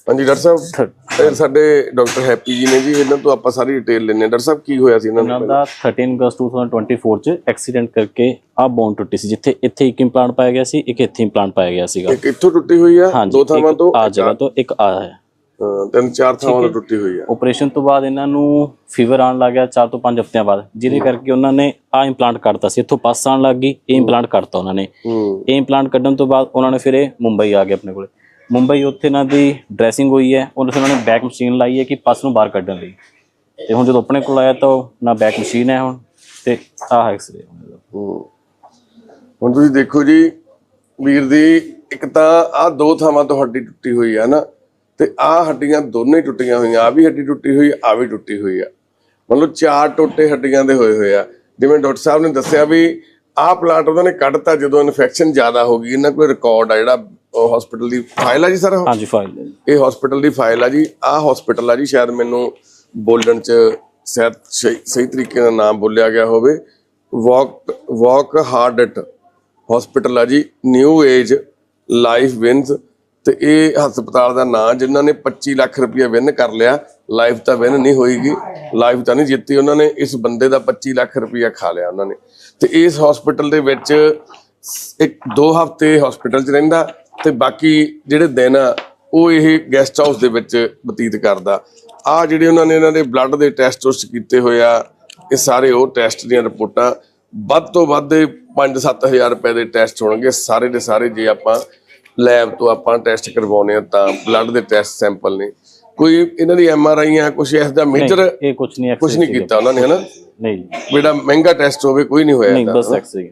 ਹਾਂਜੀ ਡਾਕਟਰ ਸਾਹਿਬ ਇਹ ਸਾਡੇ ਡਾਕਟਰ ਹੈਪੀ ਜੀ ਨੇ ਜੀ ਇਹਨਾਂ ਤੋਂ ਆਪਾਂ ਸਾਰੀ ਡਿਟੇਲ ਲੈਣੇ ਡਾਕਟਰ ਸਾਹਿਬ ਕੀ ਹੋਇਆ ਸੀ ਇਹਨਾਂ ਨੂੰ ਦਾ 13 ਅਗਸਤ 2024 ਚ ਐਕਸੀਡੈਂਟ ਕਰਕੇ ਆ ਬੋਨ ਟੁੱਟੀ ਸੀ ਜਿੱਥੇ ਇੱਥੇ ਇੱਕ ਇੰਪਲਾਂਟ ਪਾਇਆ ਗਿਆ ਸੀ ਇੱਕ ਇੱਥੇ ਇੰਪਲਾਂਟ ਪਾਇਆ ਗਿਆ ਸੀਗਾ। ਇੱਕ ਇੱਥੋਂ ਟੁੱਟੀ ਹੋਈ ਆ ਦੋ ਥਾਵਾਂ ਤੋਂ ਆ ਜਗ੍ਹਾ ਤੋਂ ਇੱਕ ਆ ਹਾਂ, ਤਿੰਨ ਚਾਰ ਥਾਵਾਂ ਤੋਂ ਟੁੱਟੀ ਹੋਈ ਆ। ਆਪਰੇਸ਼ਨ ਤੋਂ ਬਾਅਦ ਇਹਨਾਂ ਨੂੰ ਫੀਵਰ ਆਉਣ ਲੱਗ ਗਿਆ 4 ਤੋਂ 5 ਹਫ਼ਤਿਆਂ ਬਾਅਦ। ਜਿਹਦੇ ਕਰਕੇ ਉਹਨਾਂ ਨੇ ਆ ਇੰਪਲਾਂਟ ਕੱਢਤਾ ਸੀ। ਇੱਥੋਂ ਪਸ ਆਉਣ ਲੱਗ ਗਈ ਇਹ ਇੰਪਲਾਂਟ ਕੱਢਤਾ ਉਹਨਾਂ ਨੇ। ਹੂੰ। ਇਹ ਇੰਪਲਾਂਟ ਕੱਢਣ ਤੋਂ ਬਾਅਦ ਉਹਨਾਂ ਨੇ ਫਿਰ ਇਹ ਮੁੰਬਈ ਆ ਗਏ ਆਪਣੇ ਕੋਲੇ। ਮੁੰਬਈ ਉੱਥੇ ਇਹਨਾਂ ਦੀ ਡਰੈਸਿੰਗ ਹੋਈ ਹੈ। ਉਹਨਾਂ ਨੇ ਬੈਕ ਮਸ਼ੀਨ ਲਾਈ ਹੈ ਕਿ ਪਸ ਨੂੰ ਬਾਹਰ ਕੱਢਣ ਲਈ। ਤੇ ਹੁਣ ਜਦੋਂ ਆਪਣੇ ਕੋਲ ਆਇਆ ਤਾਂ ਨਾ ਬੈਕ ਮਸ਼ੀਨ ਹੈ ਹੁਣ ਤੇ ਆਹ ਐਕਸ-ਰੇ ਹੂੰ। ਹੁਣ ਤੁਸੀਂ ਦੇਖੋ ਜੀ ਵੀਰ ਦੀ ਇੱਕ ਤਾਂ ਆ ਦੋ ਥਾਵਾਂ ਤੋਂ ਹੱਡੀ ਟੁੱਟੀ ਹੋਈ ਆ ਨਾ। ਤੇ ਆ ਹੱਡੀਆਂ ਦੋਨੇ ਟੁੱਟੀਆਂ ਹੋਈਆਂ ਆ ਵੀ ਹੱਡੀ ਟੁੱਟੀ ਹੋਈ ਆ ਵੀ ਟੁੱਟੀ ਹੋਈ ਆ। ਮਤਲਬ ਚਾਰ ਟੋਟੇ ਹੱਡੀਆਂ ਦੇ ਹੋਏ ਹੋਏ ਆ। ਜਿਵੇਂ ਡਾਕਟਰ ਸਾਹਿਬ ਨੇ ਦੱਸਿਆ ਵੀ ਆਹ ਪਲਾਂਟ ਉਹਨਾਂ ਨੇ ਕੱਢਤਾ ਜਦੋਂ ਇਨਫੈਕਸ਼ਨ ਜ਼ਿਆਦਾ ਹੋ ਗਈ ਇਹਨਾਂ ਕੋਲ ਰਿਕਾਰਡ ਆ ਜਿਹੜਾ ਹਸਪੀਟਲ ਦੀ ਫਾਈਲ ਆ ਜੀ ਸਰ? ਹਾਂਜੀ ਫਾਈਲ ਇਹ ਹਸਪੀਟਲ ਦੀ ਫਾਈਲ ਆ ਜੀ। ਆਹ ਹਸਪੀਟਲ ਆ ਜੀ ਸ਼ਾਇਦ ਮੈਨੂੰ ਬੋਲਣ ਚ ਸਹੀ ਸਹੀ ਤਰੀਕੇ ਨਾਲ ਨਾਮ ਬੋਲਿਆ ਗਿਆ ਹੋਵੇ। ਵਾਕ ਵਾਕ ਹਾਰਡਟ ਹਸਪੀਟਲ ਆ ਜੀ। ਨਿਊ ਏਜ ਲਾਈਫ ਵਿਨਸ ਤੇ ਇਹ ਹਸਪਤਾਲ ਦਾ ਨਾਂ, ਜਿਨ੍ਹਾਂ ਨੇ 25 ਲੱਖ ਰੁਪਏ ਵਿਨ ਕਰ ਲਿਆ ਲਾਈਫ ਤਾਂ ਵਿਨ ਨਹੀਂ ਹੋਏਗੀ ਲਾਈਫ ਤਾਂ ਨਹੀਂ ਜਿੱਤੀ ਉਹਨਾਂ ਨੇ, ਇਸ ਬੰਦੇ ਦਾ 25 ਲੱਖ ਰੁਪਏ ਖਾ ਲਿਆ ਉਹਨਾਂ ਨੇ। ਤੇ ਇਸ ਹਸਪੀਟਲ ਦੇ ਵਿੱਚ ਇੱਕ ਦੋ ਹਫ਼ਤੇ ਹਸਪੀਟਲ 'ਚ ਰਹਿੰਦਾ ਤੇ ਬਾਕੀ ਜਿਹੜੇ ਦਿਨ ਆ, ਉਹ ਇਹ ਗੈਸਟ ਹਾਊਸ ਦੇ ਵਿੱਚ ਬਤੀਤ ਕਰਦਾ। ਆ ਜਿਹੜੇ ਉਹਨਾਂ ਨੇ ਇਹਨਾਂ ਦੇ ਬਲੱਡ ਦੇ ਟੈਸਟ ਟੁਸਟ ਕੀਤੇ ਹੋਏ ਆ, ਇਹ ਸਾਰੇ ਉਹ ਟੈਸਟ ਦੀਆਂ ਰਿਪੋਰਟਾਂ। ਵੱਧ ਤੋਂ ਵੱਧ 5-7000 ਰੁਪਏ ਦੇ ਟੈਸਟ ਹੋਣਗੇ, ਸਾਰੇ ਦੇ ਸਾਰੇ ਜੇ ਆਪਾਂ ਲੈਬ ਤੋਂ ਆਪਾਂ ਟੈਸਟ ਕਰਵਾਉਨੇ ਆ ਤਾਂ ਬਲੱਡ ਦੇ ਟੈਸਟ ਸੈਂਪਲ ਨੇ। ਕੋਈ ਇਹਨਾਂ ਦੀ ਐਮ ਆਰ ਆਈ ਆ ਕੁਝ ਇਸ ਦਾ ਮੇਜਰ ਇਹ ਕੁਝ ਨਹੀਂ ਕੁਝ ਨਹੀਂ ਕੀਤਾ ਉਹਨਾਂ ਨੇ ਹਨਾ? ਨਹੀਂ। ਜਿਹੜਾ ਮਹਿੰਗਾ ਟੈਸਟ ਹੋਵੇ ਕੋਈ ਨਹੀਂ ਹੋਇਆ ਨਹੀਂ ਬਸ? ਐਕਸ-ਰੇ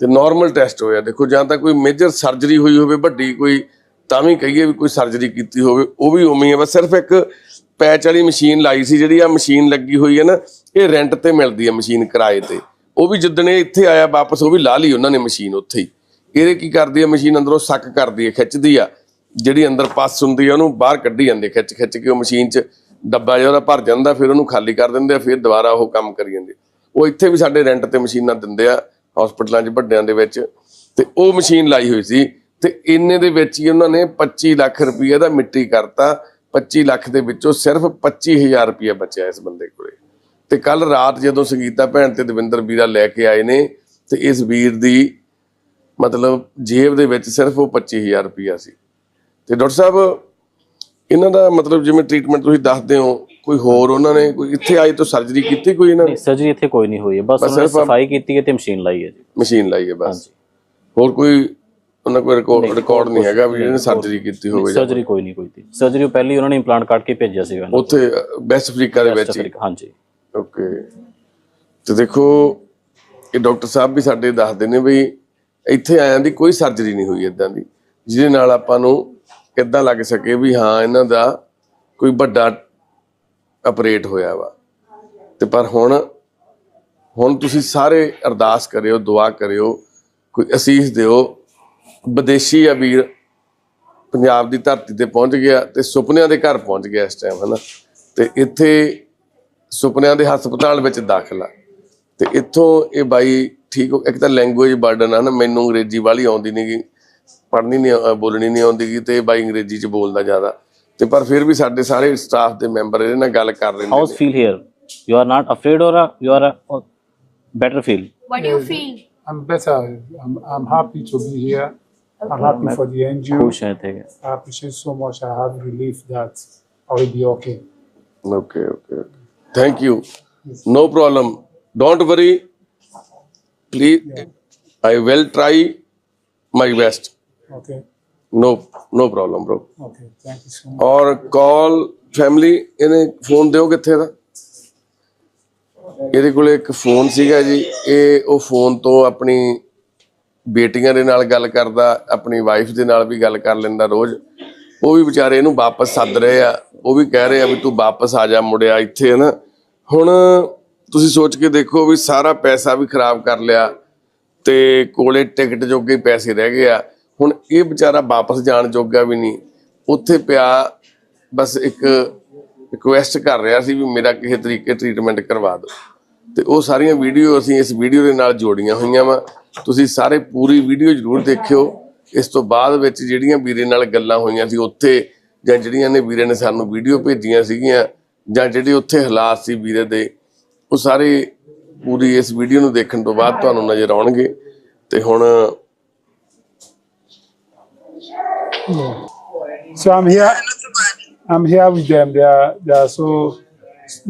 ਤੇ ਨਾਰਮਲ ਟੈਸਟ ਹੋਇਆ। ਦੇਖੋ ਜਾਂ ਤਾਂ ਕੋਈ ਮੇਜਰ ਸਰਜਰੀ ਹੋਈ ਹੋਵੇ ਵੱਡੀ ਕੋਈ ਤਾਂ ਵੀ ਕਹੀਏ ਵੀ ਕੋਈ ਸਰਜਰੀ ਕੀਤੀ ਹੋਵੇ ਉਹ ਵੀ ਉਵੇਂ ਹੀ ਹੈ ਬਸ ਸਿਰਫ ਇੱਕ ਪੈਚ ਵਾਲੀ ਮਸ਼ੀਨ ਲਾਈ ਸੀ ਜਿਹੜੀ ਆ ਮਸ਼ੀਨ ਲੱਗੀ ਹੋਈ ਹੈ ਨਾ ਇਹ ਰੈਂਟ ਤੇ ਮਿਲਦੀ ਹੈ ਮਸ਼ੀਨ ਕਿਰਾਏ ਤੇ। ਉਹ ਵੀ ਜਿੱਦਣ ਇਹ ਇੱਥੇ ਆਇਆ ਵਾਪਸ ਉਹ ਵੀ ਲਾ ਲਈ ਉਹਨਾਂ ਨੇ ਮਸ਼ੀਨ ਉੱਥੇ ਹੀ। ਇਹਦੇ ਕੀ ਕਰਦੀ ਹੈ ਮਸ਼ੀਨ ਅੰਦਰੋਂ ਸੱਕ ਕਰਦੀ ਹੈ ਖਿੱਚਦੀ ਆ। ਜਿਹੜੀ ਅੰਦਰ ਪਸ ਹੁੰਦੀ ਆ ਉਹਨੂੰ ਬਾਹਰ ਕੱਢੀ ਜਾਂਦੀ ਹੈ, ਖਿੱਚ ਖਿੱਚ ਕੇ ਉਹ ਮਸ਼ੀਨ 'ਚ ਡੱਬਾ ਜਿਹੜਾ ਭਰ ਜਾਂਦਾ ਫਿਰ ਉਹਨੂੰ ਖਾਲੀ ਕਰ ਦਿੰਦੇ ਆ ਫਿਰ ਦੁਬਾਰਾ ਉਹ ਕੰਮ ਕਰੀ ਜਾਂਦੇ ਉਹ ਇੱਥੇ ਵੀ ਸਾਡੇ ਰੈਂਟ ਤੇ ਮਸ਼ੀਨਾਂ ਦਿੰਦੇ ਆ ਹਸਪੀਟਲਾਂ 'ਚ ਵੱਡਿਆਂ ਦੇ ਵਿੱਚ। ਤੇ ਉਹ ਮਸ਼ੀਨ ਲਾਈ ਹੋਈ ਸੀ ਤੇ ਇੰਨੇ ਦੇ ਵਿੱਚ ਹੀ ਉਹਨਾਂ ਨੇ 25 ਲੱਖ ਰੁਪਏ ਦਾ ਮਿੱਟੀ ਕਰਤਾ। 25 ਲੱਖ ਦੇ ਵਿੱਚੋਂ ਸਿਰਫ 25000 ਰੁਪਏ ਬਚਿਆ ਇਸ ਬੰਦੇ ਕੋਲੇ। ਤੇ ਕੱਲ ਰਾਤ ਜਦੋਂ ਸੰਗੀਤਾ ਭੈਣ ਤੇ ਦਵਿੰਦਰ ਵੀਰਾ ਲੈ ਕੇ ਆਏ ਨੇ ਤੇ ਇਸ ਵੀਰ ਦੀ ਮਤਲਬ ਜੇਬ ਦੇ ਵਿੱਚ ਸਿਰਫ ਉਹ 25000 ਰੁਪਇਆ ਸੀ। ਤੇ ਡਾਕਟਰ ਸਾਹਿਬ ਇਹਨਾਂ ਦਾ ਮਤਲਬ ਜਿਵੇਂ ਟ੍ਰੀਟਮੈਂਟ ਤੁਸੀਂ ਦੱਸਦੇ ਹੋ ਕੋਈ ਹੋਰ ਉਹਨਾਂ ਨੇ ਕੋਈ ਇੱਥੇ ਆਏ ਤੋਂ ਸਰਜਰੀ ਕੀਤੀ ਕੋਈ ਇਹਨਾਂ ਨੇ? ਸਰਜਰੀ ਇੱਥੇ ਕੋਈ ਨਹੀਂ ਹੋਈ ਹੈ। ਬਸ ਉਹਨਾਂ ਨੇ ਸਫ਼ਾਈ ਕੀਤੀ ਹੈ ਤੇ ਮਸ਼ੀਨ ਲਾਈ ਹੈ ਜੀ। ਮਸ਼ੀਨ ਲਾਈ ਹੈ ਬਸ। ਹੋਰ ਕੋਈ ਉਹਨਾਂ ਕੋਈ ਰਿਕਾਰਡ ਰਿਕਾਰਡ ਨਹੀਂ ਹੈਗਾ ਵੀ ਇਹਨੇ ਸਰਜਰੀ ਕੀਤੀ ਹੋਵੇ ਸਰਜਰੀ ਕੋਈ ਨਹੀਂ ਕੋਈ ਸਰਜਰੀ ਪਹਿਲੀ ਉਹਨਾਂ ਨੇ ਇੰਪਲਾਂਟ ਕੱਢ ਕੇ ਭੇਜਿਆ ਇਹਨਾਂ ਉੱਥੇ ਬੈਸਟ ਅਫਰੀਕਾ ਦੇ ਵਿੱਚ ਹਾਂਜੀ। ਓਕੇ ਤੇ ਦੇਖੋ ਇਹ ਡਾਕਟਰ ਸਾਹਿਬ ਵੀ ਸਾਡੇ ਦੱਸਦੇ ਨੇ ਵੀ ਇੱਥੇ ਆਇਆਂ ਦੀ ਕੋਈ ਸਰਜਰੀ ਨਹੀਂ ਹੋਈ ਇਦਾਂ ਦੀ, ਜਿਹਦੇ ਨਾਲ ਆਪਾਂ ਨੂੰ ਇਦਾਂ ਲੱਗ ਸਕੇ ਵੀ ਹਾਂ, ਇਹਨਾਂ ਦਾ ਕੋਈ ਵੱਡਾ ਆਪਰੇਟ ਹੋਇਆ ਵਾ। ਤੇ ਪਰ ਹੁਣ ਹੁਣ ਤੁਸੀਂ ਸਾਰੇ ਅਰਦਾਸ ਕਰਿਓ, ਦੁਆ ਕਰਿਓ, ਕੋਈ ਅਸੀਸ ਦਿਓ। ਵਿਦੇਸ਼ੀ ਆ ਵੀਰ ਪੰਜਾਬ ਦੀ ਧਰਤੀ ਤੇ ਪਹੁੰਚ ਗਿਆ ਤੇ ਸੁਪਨਿਆਂ ਦੇ ਘਰ ਪਹੁੰਚ ਗਿਆ ਇਸ ਟਾਈਮ ਹਨਾ। ਤੇ ਇੱਥੇ ਸੁਪਨਿਆਂ ਦੇ ਹਸਪਤਾਲ ਵਿੱਚ ਦਾਖਲ ਆ। ਤੇ ਇੱਥੋਂ ਇਹ ਬਾਈ ਠੀਕ ਹੋ ਇੱਕ ਤਾਂ ਲੈਂਗੁਏਜ ਬਰਡਨ ਆ ਨਾ ਮੈਨੂੰ ਅੰਗਰੇਜ਼ੀ ਵਾਲੀ ਆਉਂਦੀ ਨਹੀਂਗੀ ਪੜ੍ਹਨੀ ਨਹੀਂ ਬੋਲਣੀ ਨਹੀਂ ਆਉਂਦੀਗੀ ਤੇ ਇਹ ਬਾਈ ਅੰਗਰੇਜ਼ੀ ਚ ਬੋਲਦਾ ਜ਼ਿਆਦਾ ਤੇ ਪਰ ਫਿਰ ਵੀ ਸਾਡੇ ਸਾਰੇ ਸਟਾਫ ਦੇ ਮੈਂਬਰ ਇਹਦੇ ਨਾਲ ਗੱਲ ਕਰ ਰਹੇ ਨੇ how's feel here you are not afraid or you are better feel What do you feel? I'm better. I'm, I'm happy to be here. I'm happy for the NGO. ਖੁਸ਼ ਹੈ ਇੱਥੇ I appreciate so much. I have relief that I will be okay. Okay okay thank you no problem don't worry please I will try my best Okay. No no problem bro Okay. Thank you so much. ਔਰ ਕਾਲ family ਇਹਨੇ phone ਦਿਓ ਕਿੱਥੇ ਦਾ? ਇਹਦੇ ਕੋਲੇ ਇੱਕ phone ਸੀਗਾ ਜੀ। ਇਹ ਉਹ ਫੋਨ ਤੋਂ ਆਪਣੀ ਬੇਟੀਆਂ ਦੇ ਨਾਲ ਗੱਲ ਕਰਦਾ ਆਪਣੀ ਵਾਈਫ ਦੇ ਨਾਲ ਵੀ ਗੱਲ ਕਰ ਲੈਂਦਾ ਰੋਜ਼। ਉਹ ਵੀ ਵਿਚਾਰੇ ਇਹਨੂੰ ਵਾਪਸ ਸੱਦ ਰਹੇ ਆ। ਉਹ ਵੀ ਕਹਿ ਰਹੇ ਆ ਵੀ ਤੂੰ ਵਾਪਸ ਆ ਜਾ ਮੁੜਿਆ ਇੱਥੇ ਨਾ। ਹੁਣ ਤੁਸੀਂ ਸੋਚ ਕੇ ਦੇਖੋ ਵੀ ਸਾਰਾ ਪੈਸਾ ਵੀ ਖਰਾਬ ਕਰ ਲਿਆ ਤੇ ਕੋਲੇ ਟਿਕਟ ਜੋਗੇ ਪੈਸੇ ਰਹਿ ਗਏ ਆ। ਹੁਣ ਇਹ ਵਿਚਾਰਾ ਵਾਪਸ ਜਾਣ ਜੋਗਾ ਵੀ ਨਹੀਂ। ਉੱਥੇ ਪਿਆ ਬਸ ਇੱਕ ਰਿਕੁਐਸਟ ਕਰ ਰਿਹਾ ਸੀ ਵੀ ਮੇਰਾ ਕਿਸੇ ਤਰੀਕੇ ਟ੍ਰੀਟਮੈਂਟ ਕਰਵਾ ਦਿਓ। ਤੇ ਉਹ ਸਾਰੀਆਂ ਵੀਡੀਓ ਅਸੀਂ ਇਸ ਵੀਡੀਓ ਦੇ ਨਾਲ ਜੋੜੀਆਂ ਹੋਈਆਂ ਵਾ। ਤੁਸੀਂ ਸਾਰੇ ਪੂਰੀ ਵੀਡੀਓ ਜ਼ਰੂਰ ਦੇਖਿਓ। ਇਸ ਤੋਂ ਬਾਅਦ ਵਿੱਚ ਜਿਹੜੀਆਂ ਵੀਰੇ ਨਾਲ ਗੱਲਾਂ ਹੋਈਆਂ ਸੀ ਉੱਥੇ ਜਾਂ ਜਿਹੜੀਆਂ ਨੇ ਵੀਰੇ ਨੇ ਸਾਨੂੰ ਵੀਡੀਓ ਭੇਜੀਆਂ ਸੀਗੀਆਂ ਜਾਂ ਜਿਹੜੇ ਉੱਥੇ ਹਾਲਾਤ ਸੀ ਵੀਰੇ ਦੇ ਉਹ ਸਾਰੇ ਪੂਰੀ ਇਸ ਵੀਡੀਓ ਨੂੰ ਦੇਖਣ ਤੋਂ ਬਾਅਦ ਤੁਹਾਨੂੰ ਨਜ਼ਰ ਆਉਣਗੇ ਤੇ ਹੁਣ So I'm here. I'm here with them. They are they are so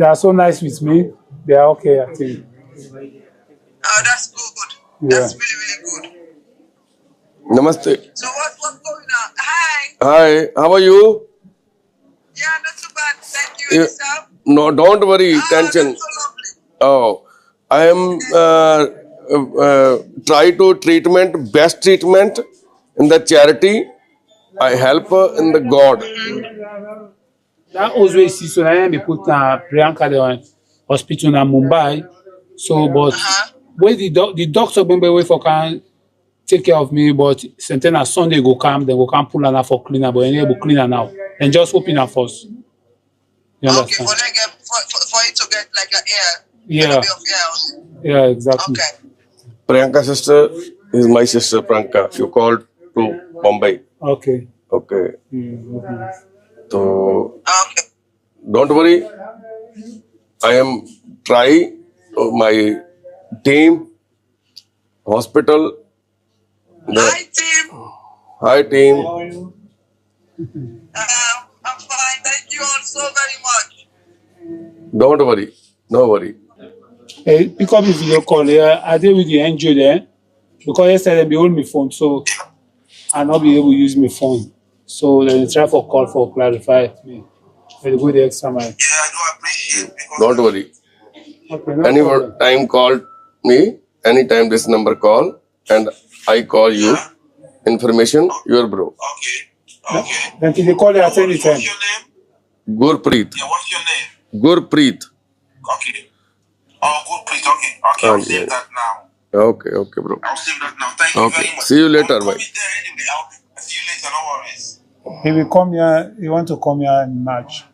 they are so nice with me. They are okay, I think. Oh, that's good. Yeah. That's really, really good. ਨਮਸਤੇ So what, what's going on? Hi. Hi how are you Yeah, not too bad. Thank you. Yourself? No don't worry Oh, tension that's so. Oh, I am uh, uh, uh, try to treatment best treatment in the charity. I help in the God. That house wey you see so na dem be put na Priyanka the hospital na Mumbai. So but wey the doc the doctor remember wey for can take care of me but sometimes na Sunday go come then go come pull am out for cleaner but anyway go clean am now. and just open am first. You Okay, understand? for, them get, for, for, for it to get like an air. Yeah. A bit of air. Yeah, exactly. Okay. Priyanka sister is my sister Priyanka. You called to Bombay. Okay. Okay. Mm, okay. So Okay. don't worry. I am try uh, my team hospital. The, Hi, team. hi team. How are Um, I'm fine. Thank you all so very much. Don't worry. No worry. Hey, pick up the video call here. I did with the NGO there because yesterday they hold my phone, so I not be able to use my phone. So they try for call for clarify me. They go the extra mile. Yeah, I do appreciate because Don't worry. Okay, no Any problem. time call me. Anytime this number call and I call you. Information your bro. Okay. Okay. Then till they call you at any time. What's your name? Gurpreet. Yeah, what's your name? Gurpreet. Okay. Oh, good. Please. Okay. Okay. I'll see save that now. Okay, okay, bro. I'll save that now. Thank you Okay. very much. See you I'll later, there anyway. I'll see you later. No worries. He will come here. He want to come here in March.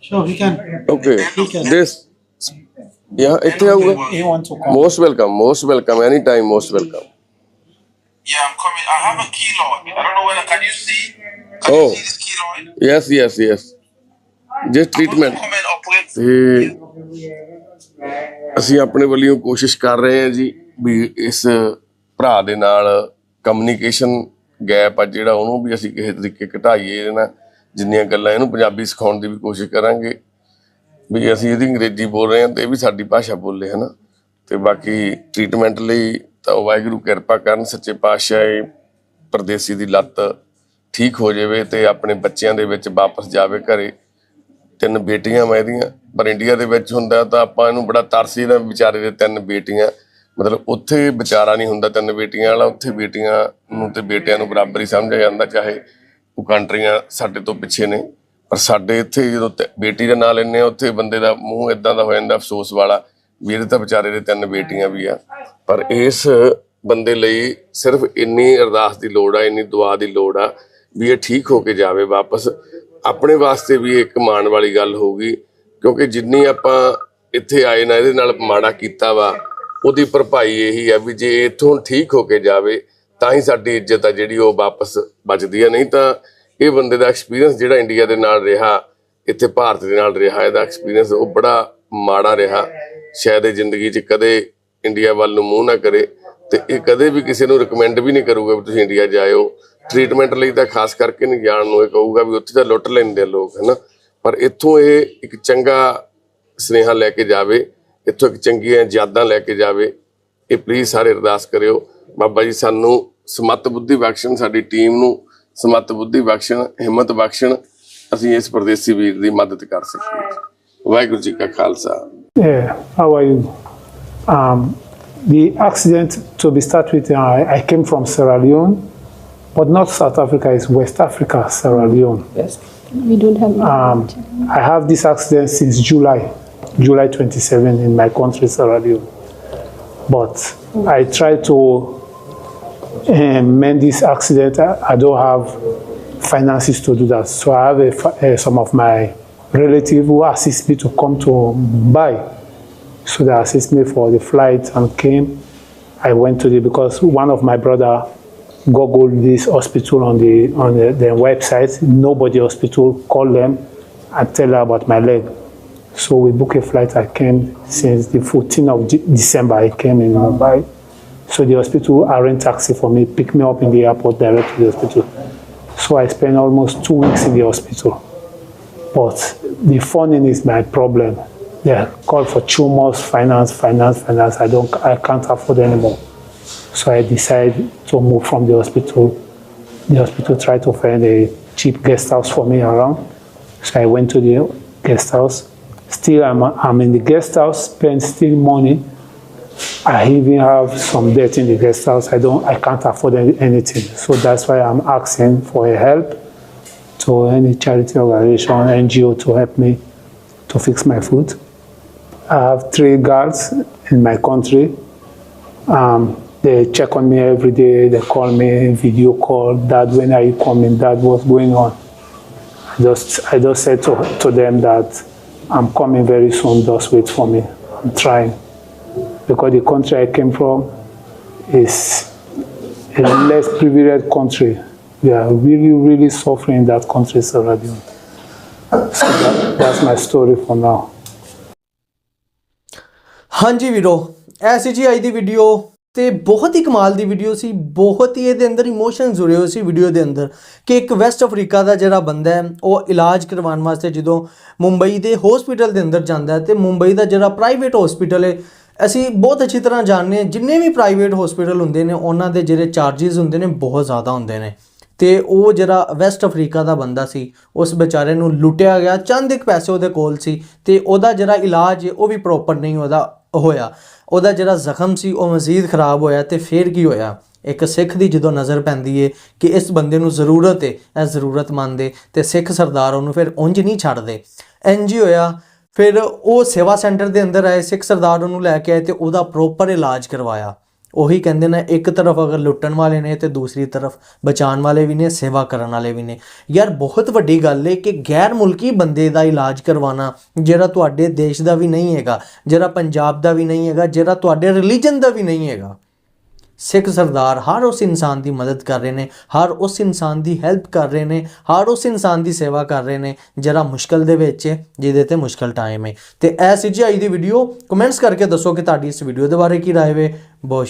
Sure, he can. Okay. He can. This Yeah, it will. of He want to come. Most welcome. Most welcome. Any time. Most welcome. Yeah, I'm coming. I have a key. I don't know whether can you see. Can you oh. see this key Yes, yes, yes. Just treatment. Just I to come and operate. Yeah. ਅਸੀਂ ਆਪਣੇ ਵੱਲੋਂ ਕੋਸ਼ਿਸ਼ ਕਰ ਰਹੇ ਹਾਂ ਜੀ ਵੀ ਇਸ ਭਰਾ ਦੇ ਨਾਲ ਕਮਿਊਨੀਕੇਸ਼ਨ ਗੈਪ ਆ ਜਿਹੜਾ ਉਹਨੂੰ ਵੀ ਅਸੀਂ ਕਿਸੇ ਤਰੀਕੇ ਘਟਾਈਏ ਇਹਦੇ ਨਾਲ। ਜਿੰਨੀਆਂ ਗੱਲਾਂ ਇਹਨੂੰ ਪੰਜਾਬੀ ਸਿਖਾਉਣ ਦੀ ਵੀ ਕੋਸ਼ਿਸ਼ ਕਰਾਂਗੇ। ਵੀ ਅਸੀਂ ਇਹਦੀ ਅੰਗਰੇਜ਼ੀ ਬੋਲ ਰਹੇ ਹਾਂ ਤੇ ਇਹ ਵੀ ਸਾਡੀ ਭਾਸ਼ਾ ਬੋਲੇ, ਹਨਾ? ਤੇ ਬਾਕੀ ਟ੍ਰੀਟਮੈਂਟ ਲਈ ਤਾਂ ਵਾਹਿਗੁਰੂ ਕਿਰਪਾ ਕਰਨ, ਸੱਚੇ ਪਾਤਸ਼ਾਹ ਇਹ ਪਰਦੇਸੀ ਦੀ ਲੱਤ ਠੀਕ ਹੋ ਜਾਵੇ ਤੇ ਆਪਣੇ ਬੱਚਿਆਂ ਦੇ ਵਿੱਚ ਵਾਪਸ ਜਾਵੇ ਘਰੇ। ਤਿੰਨ ਬੇਟੀਆਂ ਮੈਂ ਇਹਦੀਆਂ, ਪਰ ਇੰਡੀਆ ਦੇ ਵਿੱਚ ਹੁੰਦਾ ਤਾਂ ਆਪਾਂ ਇਹਨੂੰ ਬੜਾ ਤਰਸੀ ਇਹਦਾ ਵਿਚਾਰੇ ਦੇ ਤਿੰਨ ਬੇਟੀਆਂ। ਮਤਲਬ ਉੱਥੇ ਵਿਚਾਰਾ ਨਹੀਂ ਹੁੰਦਾ ਤਿੰਨ ਬੇਟੀਆਂ ਵਾਲਾ, ਉੱਥੇ ਬੇਟੀਆਂ ਨੂੰ ਤੇ ਬੇਟਿਆਂ ਨੂੰ ਬਰਾਬਰ ਹੀ ਸਮਝਿਆ ਜਾਂਦਾ, ਚਾਹੇ ਉਹ ਕੰਟਰੀਆਂ ਸਾਡੇ ਤੋਂ ਪਿੱਛੇ ਨੇ। ਪਰ ਸਾਡੇ ਇੱਥੇ ਜਦੋਂ ਬੇਟੀ ਦਾ ਨਾਂ ਲੈਂਦੇ ਆ, ਉੱਥੇ ਬੰਦੇ ਦਾ ਮੂੰਹ ਇਦਾਂ ਦਾ ਹੋ ਜਾਂਦਾ, ਅਫਸੋਸ ਵਾਲਾ, ਵੀ ਇਹਦੇ ਤਾਂ ਵਿਚਾਰੇ ਦੇ ਤਿੰਨ ਬੇਟੀਆਂ ਵੀ ਆ। ਪਰ ਇਸ ਬੰਦੇ ਲਈ ਸਿਰਫ ਇੰਨੀ ਅਰਦਾਸ ਦੀ ਲੋੜ ਆ, ਇੰਨੀ ਦੁਆ ਦੀ ਲੋੜ ਆ, ਵੀ ਇਹ ਠੀਕ ਹੋ ਕੇ ਜਾਵੇ ਵਾਪਸ। ਆਪਣੇ ਵਾਸਤੇ ਵੀ ਇੱਕ ਮਾਣ ਵਾਲੀ ਗੱਲ ਹੋਊਗੀ ਕਿਉਂਕਿ ਜਿੰਨੀ ਆਪਾਂ ਇੱਥੇ ਆਏ ਨਾ, ਇਹਦੇ ਨਾਲ ਮਾੜਾ ਕੀਤਾ ਵਾ, ਉਹਦੀ ਭਰਪਾਈ ਇਹੀ ਆ ਵੀ ਜੇ ਇੱਥੋਂ ਠੀਕ ਹੋ ਕੇ ਜਾਵੇ, ਤਾਂ ਹੀ ਸਾਡੀ ਇੱਜ਼ਤ ਆ ਜਿਹੜੀ ਉਹ ਵਾਪਸ ਬਚਦੀ ਆ। ਨਹੀਂ ਤਾਂ ਇਹ ਬੰਦੇ ਦਾ ਐਕਸਪੀਰੀਅੰਸ ਜਿਹੜਾ ਇੰਡੀਆ ਦੇ ਨਾਲ ਰਿਹਾ, ਇੱਥੇ ਭਾਰਤ ਦੇ ਨਾਲ ਰਿਹਾ, ਇਹਦਾ ਐਕਸਪੀਰੀਅੰਸ ਉਹ ਬੜਾ ਮਾੜਾ ਰਿਹਾ। ਸ਼ਾਇਦ ਇਹ ਜ਼ਿੰਦਗੀ 'ਚ ਕਦੇ ਇੰਡੀਆ ਵੱਲ ਨੂੰ ਮੂੰਹ ਨਾ ਕਰੇ, ਤੇ ਇਹ ਕਦੇ ਵੀ ਕਿਸੇ ਨੂੰ ਰეკਮੈਂਡ ਵੀ ਨਹੀਂ ਕਰੂਗਾ ਵੀ ਤੁਸੀਂ ਇੰਡੀਆ ਜਾਇਓ। ਟ੍ਰੀਟਮੈਂਟ ਲਈ ਤਾਂ ਖਾਸ ਕਰਕੇ ਨਹੀਂ ਜਾਣ ਨੂੰ ਇਹ ਕਹੂਗਾ ਵੀ ਉੱਥੇ ਤਾਂ ਲੁੱਟ ਲੈਂਦੇ ਆ ਲੋਕ ਹਨਾ ਪਰ ਇੱਥੋਂ ਇਹ ਇੱਕ ਚੰਗਾ ਸਨੇਹਾ ਲੈ ਕੇ ਜਾਵੇ ਇੱਥੋਂ ਇੱਕ ਚੰਗੀਆਂ ਯਾਦਾਂ ਲੈ ਕੇ ਜਾਵੇ ਇਹ ਪਲੀਜ਼ ਸਾਰੇ ਅਰਦਾਸ ਕਰਿਓ। ਬਾਬਾ ਜੀ ਸਾਨੂੰ ਸਮੱਤ ਬੁੱਧੀ ਬਖਸ਼ਣ ਸਾਡੀ ਟੀਮ ਨੂੰ ਸਮੱਤ ਬੁੱਧੀ ਬਖਸ਼ਣ ਹਿੰਮਤ ਬਖਸ਼ਣ ਅਸੀਂ ਇਸ ਪਰਦੇਸੀ ਵੀਰ ਦੀ ਮਦਦ ਕਰ ਸਕੀਏ। ਵਾਹਿਗੁਰੂ ਜੀ ਕਾ Khalsa. How are you? Um, the accident, to be start with, uh, I came from Sierra Leone, but not South Africa, it's West Africa, Sierra Leone. Yes. We don't have Um, I have this accident since July, July 27 in my country, Sierra Leone. But I try to um, mend this accident. I, I don't have finances to do that. So I have a, uh, some of my relatives who assist me to come to Mumbai. So they assist me for the flight and came. I went to the, because one of my brother googled this hospital on the on the, the website. Nobody hospital called them and tell her about my leg. So we booked a flight. I came since the 14th of De- December. I came in uh, Mumbai. So the hospital arranged taxi for me, pick me up in the airport, direct to the hospital. So I spent almost two weeks in the hospital. But the funding is my problem. They call for two months finance, finance, finance. I don't, I can't afford anymore. So I decided to move from the hospital. The hospital tried to find a cheap guest house for me around. So I went to the guest house. Still, I'm, I'm in the guest house, spend still money I even have some debt in the guest house. I don't, I can't afford anything. So that's why I'm asking for a help to any charity organization, or NGO to help me to fix my food. I have three guards in my country. Um, they check on me every day. They call me video call. Dad, when are you coming? Dad, what's going on? I just, I just said to, to them that I'm coming very soon. Just wait for me. I'm trying because the country I came from is a less privileged country. We are really, really suffering in that country, Sierra Leone. So that, that's my story for now. ਹਾਂਜੀ ਵੀਰੋ ਐਸੀ ਜੀ ਅੱਜ ਦੀ video ਤੇ ਬਹੁਤ ਹੀ ਕਮਾਲ ਦੀ video ਸੀ, ਬਹੁਤ ਹੀ ਇਹਦੇ ਅੰਦਰ ਇਮੋਸ਼ਨ ਜੁੜੇ ਹੋਏ ਸੀ ਵੀਡੀਓ ਦੇ ਅੰਦਰ ਕਿ ਇੱਕ ਵੈਸਟ ਅਫਰੀਕਾ ਦਾ ਜਿਹੜਾ ਬੰਦਾ ਹੈ, ਉਹ ਇਲਾਜ ਕਰਵਾਉਣ ਵਾਸਤੇ ਜਦੋਂ ਮੁੰਬਈ ਦੇ ਹਸਪੀਟਲ ਦੇ ਅੰਦਰ ਜਾਂਦਾ ਹੈ ਤੇ ਮੁੰਬਈ ਦਾ ਜਿਹੜਾ ਪ੍ਰਾਈਵੇਟ ਹਸਪੀਟਲ ਹੈ, ਅਸੀਂ ਬਹੁਤ ਅੱਛੀ ਤਰ੍ਹਾਂ ਜਾਣਦੇ ਹਾਂ, ਜਿੰਨੇ ਵੀ ਪ੍ਰਾਈਵੇਟ ਹਸਪੀਟਲ ਹੁੰਦੇ ਨੇ, ਉਹਨਾਂ ਦੇ ਜਿਹੜੇ ਚਾਰजेस ਹੁੰਦੇ ਨੇ ਬਹੁਤ ਜ਼ਿਆਦਾ ਹੁੰਦੇ ਨੇ ਤੇ ਉਹ ਜਿਹੜਾ ਵੈਸਟ ਅਫਰੀਕਾ ਦਾ ਬੰਦਾ ਸੀ, ਉਸ ਵਿਚਾਰੇ ਨੂੰ ਲੁੱਟਿਆ ਗਿਆ, ਚੰਦ ਇੱਕ ਪੈਸੇ ਉਹਦੇ ਕੋਲ ਸੀ ਤੇ ਉਹਦਾ ਜਿਹੜਾ ਇਲਾਜ ਉਹ ਵੀ ਪ੍ਰੋਪਰ ਨਹੀਂ ਉਹਦਾ ਹੋਇਆ। ਉਹਦਾ ਜਿਹੜਾ ਜ਼ਖਮ ਸੀ, ਉਹ ਮਜ਼ੀਦ ਖਰਾਬ ਹੋਇਆ ਤੇ ਫਿਰ ਕੀ ਹੋਇਆ? ਇੱਕ ਸਿੱਖ ਦੀ ਜਦੋਂ ਨਜ਼ਰ ਪੈਂਦੀ ਏ ਕਿ ਇਸ ਬੰਦੇ ਨੂੰ ਜ਼ਰੂਰਤ ਏ, ਇਹ ਜ਼ਰੂਰਤਮੰਦ ਏ ਤੇ ਸਿੱਖ ਸਰਦਾਰ ਉਹਨੂੰ ਫਿਰ ਉਂਝ ਨਹੀਂ ਛੱਡਦੇ। ਇੰਜ ਹੀ ਹੋਇਆ, ਫਿਰ ਉਹ ਸੇਵਾ ਸੈਂਟਰ ਦੇ ਅੰਦਰ ਆਏ, ਸਿੱਖ ਸਰਦਾਰ ਉਹਨੂੰ ਲੈ ਕੇ ਆਏ ਤੇ ਉਹਦਾ ਪ੍ਰੋਪਰ ਇਲਾਜ ਕਰਵਾਇਆ। ਉਹੀ ਕਹਿੰਦੇ ਨੇ, ਇੱਕ ਤਰਫ ਅਗਰ ਲੁੱਟਣ ਵਾਲੇ ਨੇ ਤੇ ਦੂਸਰੀ ਤਰਫ ਬਚਾਉਣ ਵਾਲੇ ਵੀ ਨੇ, ਸੇਵਾ ਕਰਨ ਵਾਲੇ ਵੀ ਨੇ। ਯਾਰ ਬਹੁਤ ਵੱਡੀ ਗੱਲ ਏ ਕਿ ਗੈਰ ਮੁਲਕੀ ਬੰਦੇ ਦਾ ਇਲਾਜ ਕਰਵਾਉਣਾ ਜਿਹੜਾ ਤੁਹਾਡੇ ਦੇਸ਼ ਦਾ ਵੀ ਨਹੀਂ ਹੈਗਾ, ਜਿਹੜਾ ਪੰਜਾਬ ਦਾ ਵੀ ਨਹੀਂ ਹੈਗਾ, ਜਿਹੜਾ ਤੁਹਾਡੇ ਰਿਲੀਜਨ ਦਾ ਵੀ ਨਹੀਂ ਹੈਗਾ। ਸਿੱਖ ਸਰਦਾਰ ਹਰ ਉਸ ਇਨਸਾਨ ਦੀ ਮਦਦ ਕਰ ਰਹੇ ਨੇ, ਹਰ ਉਸ ਇਨਸਾਨ ਦੀ ਹੈਲਪ ਕਰ ਰਹੇ ਨੇ, ਹਰ ਉਸ ਇਨਸਾਨ ਦੀ ਸੇਵਾ ਕਰ ਰਹੇ ਨੇ ਜਿਹੜਾ ਮੁਸ਼ਕਲ ਦੇ ਵਿੱਚ ਹੈ ਜਿਹਦੇ ਤੇ ਮੁਸ਼ਕਲ ਟਾਈਮ ਹੈ ਤੇ ਐ ਸੀ ਜੀ ਅੱਜ ਦੀ ਵੀਡੀਓ ਕਮੈਂਟਸ ਕਰਕੇ ਦੱਸੋ ਕਿ ਤੁਹਾਡੀ ਇਸ ਵੀਡੀਓ ਦੇ ਬਾਰੇ ਕੀ ਰਾਏ ਵੇ। ਬਹੁਤ